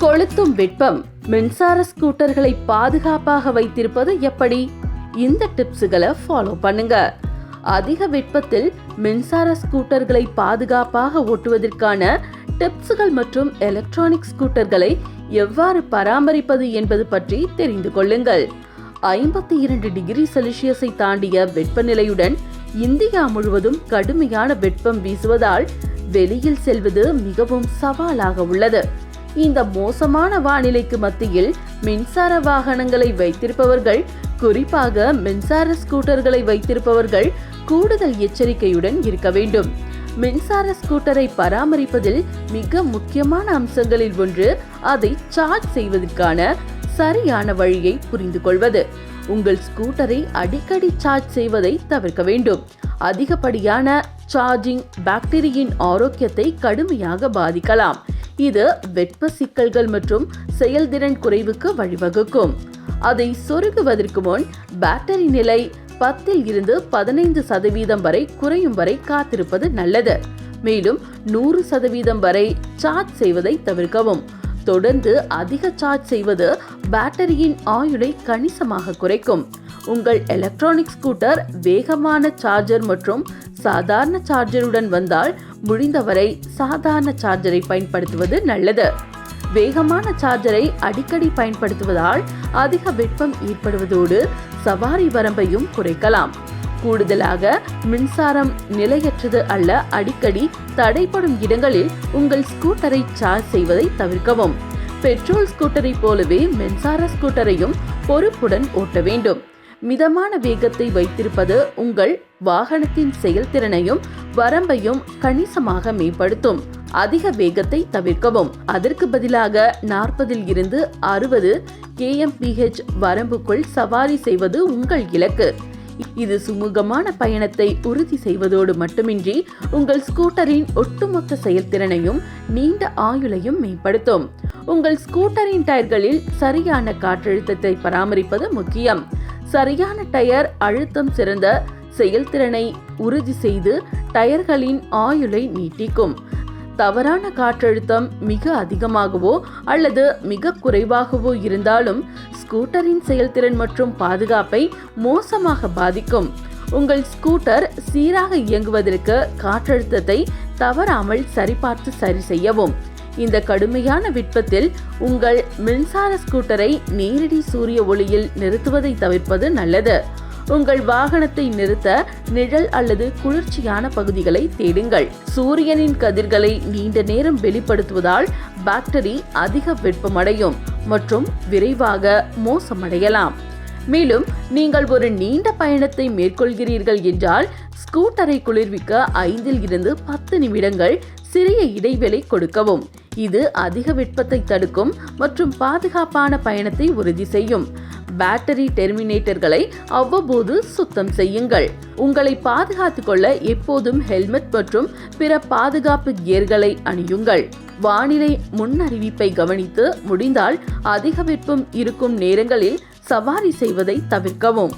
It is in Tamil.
கொளுத்தும் வெப்பம். மின்சார ஸ்கூட்டர்களை பாதுகாப்பாக வைத்திருப்பது எப்படி? இந்த டிப்ஸுகளை ஃபாலோ பண்ணுங்க. அதிக வெப்பத்தில் மின்சார ஸ்கூட்டர்களை பாதுகாப்பாக ஓட்டுவதற்கான டிப்ஸுகள் மற்றும் எலக்ட்ரானிக் ஸ்கூட்டர்களை எவ்வாறு பராமரிப்பது என்பது பற்றி தெரிந்து கொள்ளுங்கள். ஐம்பத்தி இரண்டு டிகிரி செல்சியஸை தாண்டிய வெப்பநிலையுடன் இந்தியா முழுவதும் கடுமையான வெப்பம் வீசுவதால் வெளியில் செல்வது மிகவும் சவாலாக உள்ளது. இந்த மோசமான வானிலைக்கு மத்தியில் மின்சார வாகனங்களை வைத்திருப்பவர்கள் குறிப்பாக மின்சார ஸ்கூட்டர்களை வைத்திருப்பவர்கள் கூடுதல் எச்சரிக்கையுடன் இருக்க வேண்டும். மின்சார ஸ்கூட்டரை பராமரிப்பதில் மிக முக்கியமான அம்சங்களில் ஒன்று அதை சார்ஜ் செய்வதற்கான சரியான வழியை புரிந்து கொள்வது. உங்கள் ஸ்கூட்டரை அடிக்கடி சார்ஜ் செய்வதை தவிர்க்க வேண்டும். அதிகப்படியான சார்ஜிங் பாக்டீரியின் ஆரோக்கியத்தை கடுமையாக பாதிக்கலாம். இது வெப்ப சிக்கல்கள் மற்றும் செயல்திறன் குறைவுக்கு வழிவகுக்கும். அதை சொருகுவதற்கு முன் பேட்டரி நிலை பத்தில் இருந்து பதினைந்து சதவீதம் வரை குறையும் வரை காத்திருப்பது நல்லது. மேலும் நூறு சதவீதம் வரை சார்ஜ் செய்வதை தவிர்க்கவும். தொடர்ந்து அதிக சார்ஜ் செய்வது பேட்டரியின் ஆயுளை கணிசமாக குறைக்கும். உங்கள் எலக்ட்ரானிக் ஸ்கூட்டர் வேகமான சார்ஜர் மற்றும் சாதாரண சார்ஜருடன் வந்தால் முடிந்தவரை சாதாரண சார்ஜரை பயன்படுத்துவது நல்லது. வேகமான சார்ஜரை அடிக்கடி பயன்படுத்துவதால் அதிக வெப்பம் ஏற்படுவதோடு சவாரி வரம்பையும் குறைக்கலாம். கூடுதலாக மின்சாரம் நிலையற்றது அல்ல அடிக்கடி தடைப்படும் இடங்களில் உங்கள் ஸ்கூட்டரை சார்ஜ் செய்வதை தவிர்க்கவும். பெட்ரோல் ஸ்கூட்டரை போலவே மின்சார ஸ்கூட்டரையும் பொறுப்புடன் ஓட்ட வேண்டும். மிதமான வேகத்தை வைத்திருப்பது உங்கள் வாகனத்தின் செயல்திறனையும் வரம்பையும் கணிசமாக மேம்படுத்தும். அதிக வேகத்தை தவிர்க்கவும். அதற்கு பதிலாக நாற்பதில் இருந்து அறுபது கேஎம்பிஹெச் வரம்புக்குள் சவாரி செய்வது உங்கள் இலக்கு. இது சுமூகமான பயணத்தை உறுதி செய்வதோடு மட்டுமின்றி உங்கள் ஸ்கூட்டரின் ஒட்டுமொத்த செயல்திறனையும் நீண்ட ஆயுளையும் மேம்படுத்தும். உங்கள் ஸ்கூட்டரின் டயர்களில் சரியான காற்றழுத்தத்தை பராமரிப்பது முக்கியம். சரியான டயர் அழுத்தம் சிறந்த செயல்திறனை உறுதி செய்து டயர்களின் ஆயுளை நீட்டிக்கும். தவறான காற்றழுத்தம் மிக அதிகமாகவோ அல்லது மிக குறைவாகவோ இருந்தாலும் ஸ்கூட்டரின் செயல்திறன் மற்றும் பாதுகாப்பை மோசமாக பாதிக்கும். உங்கள் ஸ்கூட்டர் சீராக இயங்குவதற்கு காற்றழுத்தத்தை தவறாமல் சரிபார்த்து சரி செய்யவும். இந்த கடுமையான வெப்பத்தில் உங்கள் மின்சார ஸ்கூட்டரை நேரடி சூரிய ஒளியில் நிறுத்துவதை தவிர்ப்பது நல்லது. உங்கள் வாகனத்தை நிறுத்த நிழல் அல்லது குளிர்ச்சியான பகுதிகளை தேடுங்கள். சூரியனின் கதிர்களை நீண்ட நேரம் வெளிப்படுத்துவதால் பாக்டரி அதிக வெப்பமடையும் மற்றும் விரைவாக மோசமடையலாம். மேலும் நீங்கள் ஒரு நீண்ட பயணத்தை மேற்கொள்கிறீர்கள் என்றால் ஸ்கூட்டரை குளிர்விக்க ஐந்தில் இருந்து பத்து நிமிடங்கள் சிறிய இடைவெளி கொடுக்கவும். இது அதிக வெப்பத்தை தடுக்கும் மற்றும் பாதுகாப்பான பயணத்தை உறுதி செய்யும். பேட்டரி டெர்மினேட்டர்களை அவ்வப்போது சுத்தம் செய்யுங்கள். உங்களை பாதுகாத்துக் கொள்ள எப்போதும் ஹெல்மெட் மற்றும் பிற பாதுகாப்பு கியர்களை அணியுங்கள். வானிலை முன்னறிவிப்பை கவனித்து முடிந்தால் அதிக வெப்பம் இருக்கும் நேரங்களில் சவாரி செய்வதை தவிர்க்கவும்.